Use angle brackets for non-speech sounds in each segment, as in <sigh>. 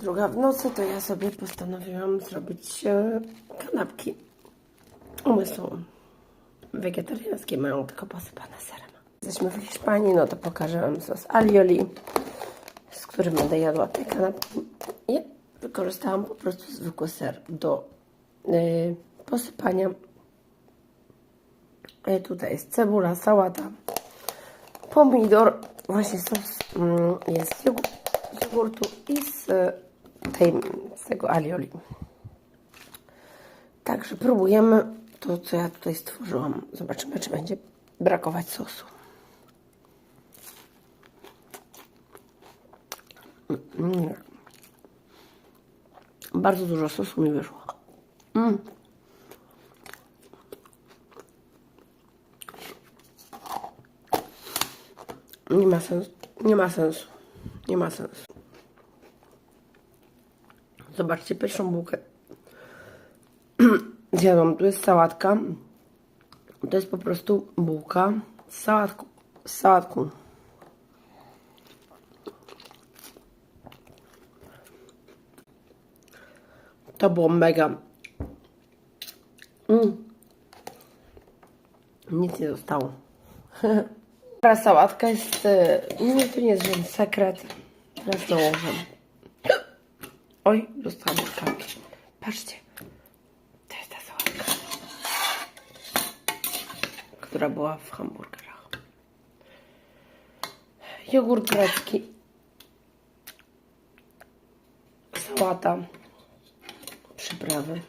Druga w nocy to ja sobie postanowiłam zrobić e, kanapki. Są wegetariańskie, mają tylko posypane serem. Jesteśmy w Hiszpanii, no to pokażę Wam sos alioli, z którym będę jadła te kanapki. Ja wykorzystałam po prostu zwykły ser do y, posypania. Y, tutaj jest cebula, sałata, pomidor, właśnie sos mm, jest z jogurtu i z, tej, z tego alioli. Także próbujemy to, co ja tutaj stworzyłam. Zobaczymy, czy będzie brakować sosu. Mm. Bardzo dużo sosu mi wyszło. Mm. Nie ma sensu. Nie ma sensu. Nie ma sensu. Zobaczcie pierwszą bułkę. <clears throat> Zjadłam. Tu jest sałatka. To jest po prostu bułka z sałatką. Z sałatką. To było mega. Mm. Nic nie zostało. <laughs> Teraz sałatka jest. e, Nie, to nie jest żaden sekret. Teraz dołożę. Oj, dostałam kawki. Patrzcie. To jest ta sałatka. Która była w hamburgerach. Jogurt grecki. Sałata. Przyprawy.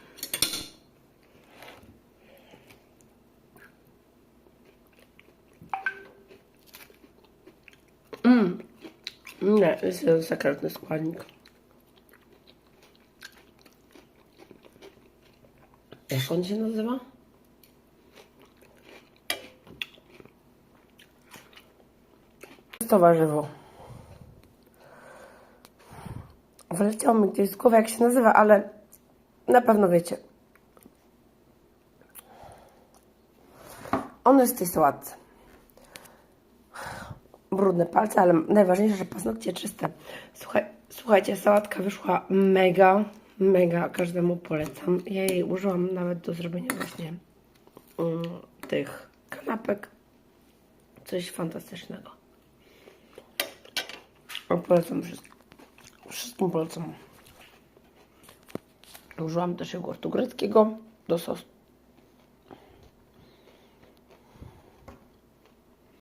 Nie, jest jeden sekretny składnik. Jak on się nazywa? To warzywo. Wyleciało mi gdzieś z głowy, jak się nazywa, ale na pewno wiecie. On jest w tej sałatce brudne palce, ale najważniejsze, że paznokcie czyste. Słuchaj, słuchajcie, sałatka wyszła mega, mega, każdemu polecam. Ja jej użyłam nawet do zrobienia właśnie mm, tych kanapek. Coś fantastycznego. O, polecam wszystkim. Wszystkim polecam. Użyłam też jogurtu greckiego do sosu.